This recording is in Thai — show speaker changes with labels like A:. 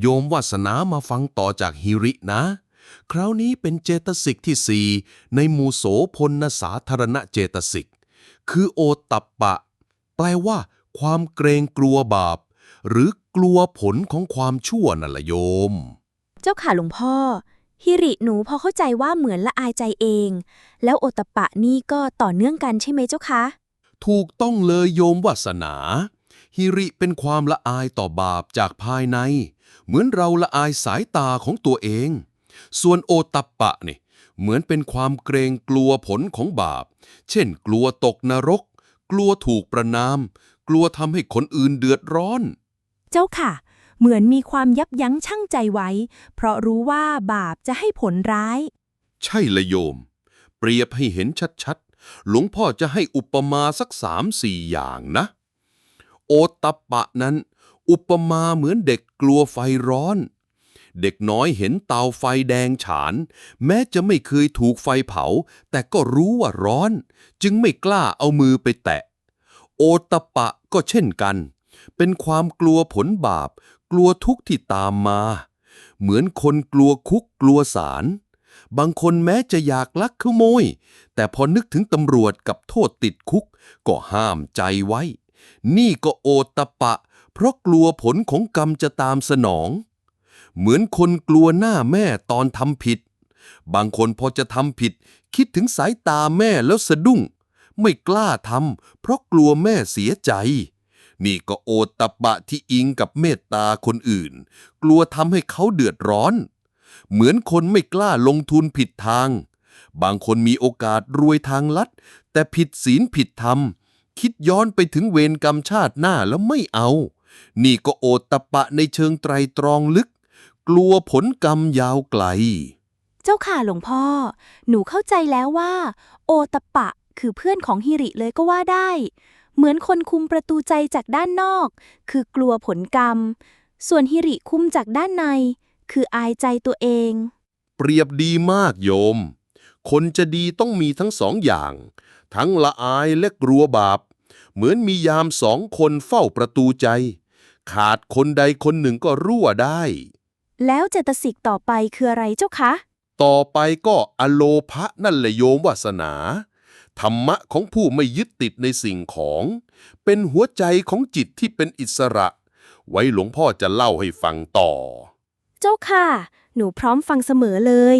A: โยมวาสนามาฟังต่อจากฮิรินะ คราวนี้เป็นเจตสิกที่สี่ในหมู่โสพลสาธารณเจตสิก คือโอตัปปะ แปลว่า ความเกรงกลัวบาป หรือกลัวผลของความชั่วนั่นละโยม
B: เจ้าค่ะหลวงพ่อฮิริหนูพอเข้าใจว่าเหมือนละอายใจเอง แล้วโอตปปะนี่ก็ต่อเนื่องกันใช่ไหมเจ้าคะ
A: ถูกต้องเลยโยมวาสนา ฮิริเป็นความละอายต่อบาปจากภายใน เหมือนเราละอายสายตาของตัวเอง ส่วนโอตัปปะนี่เหมือนเป็นความเกรงกลัวผลของบาป เช่น กลัวตกนรก กลัวถูกประนาม กลัวทำให้คนอื่นเดือดร้อน
B: เจ้าค่ะ เหมือนมีความยับยั้งชั่งใจไว้ เพราะรู้ว่าบาปจะให้ผลร้าย
A: ใช่ละโยม เปรียบให้เห็นชัดๆ หลวงพ่อจะให้อุปมาสักสามสี่อย่างนะโอ ตปะนั้น อุปมาเหมือนเด็กกลัวไฟร้อน เด็กน้อยเห็นเตาไฟแดงฉาน แม้จะไม่เคยถูกไฟเผา แต่ก็รู้ว่าร้อน จึงไม่กล้าเอามือไปแตะ โอตปปะก็เช่นกัน เป็นความกลัวผลบาป กลัวทุกข์ที่ตามมา เหมือนคนกลัวคุกกลัวสารบางคนแม้จะอยากลักขโมย แต่พอนึกถึงตำรวจกับโทษติดคุก ก็ห้ามใจไว้ นี่ก็โอตะปะ เพราะกลัวผลของกรรมจะตามสนอง เหมือนคนกลัวหน้าแม่ตอนทำผิด บางคนพอจะทำผิด คิดถึงสายตาแม่แล้วสะดุ้ง ไม่กล้าทำเพราะกลัวแม่เสียใจ นี่ก็โอตะปะที่อิงกับเมตตาคนอื่น กลัวทำให้เขาเดือดร้อน เหมือนคนไม่กล้าลงทุนผิดทางบางคนมีโอกาสรวยทางลัด แต่ผิดศีลผิดธรรม คิดย้อนไปถึงเวรกรรมชาติหน้าแล้วไม่เอา นี่ก็โอตปะในเชิงไตรตรองลึก กลัวผลกรรมยาวไกล
B: เจ้าค่ะหลวงพ่อ หนูเข้าใจแล้วว่า โอตปปะคือเพื่อนของฮิริเลยก็ว่าได้ เหมือนคนคุมประตูใจจากด้านนอก คือกลัวผลกรรม ส่วนฮิริคุมจากด้านใน คืออายใจตัวเอง
A: เปรียบดีมากโยม คนจะดีต้องมีทั้งสองอย่าง ทั้งละอายและกลัวบาป เหมือนมียามสองคนเฝ้าประตูใจ ขาดคนใดคนหนึ่งก็รั่วได้
B: แล้วเจตสิกต่อไปคืออะไรเจ้าคะ
A: ต่อไปก็อโลภะนั่นแหละโยมวาสนา ธรรมะของผู้ไม่ยึดติดในสิ่งของ เป็นหัวใจของจิตที่เป็นอิสระ ไว้หลวงพ่อจะเล่าให้ฟังต่อ
B: เจ้าค่ะ หนูพร้อมฟังเสมอเลย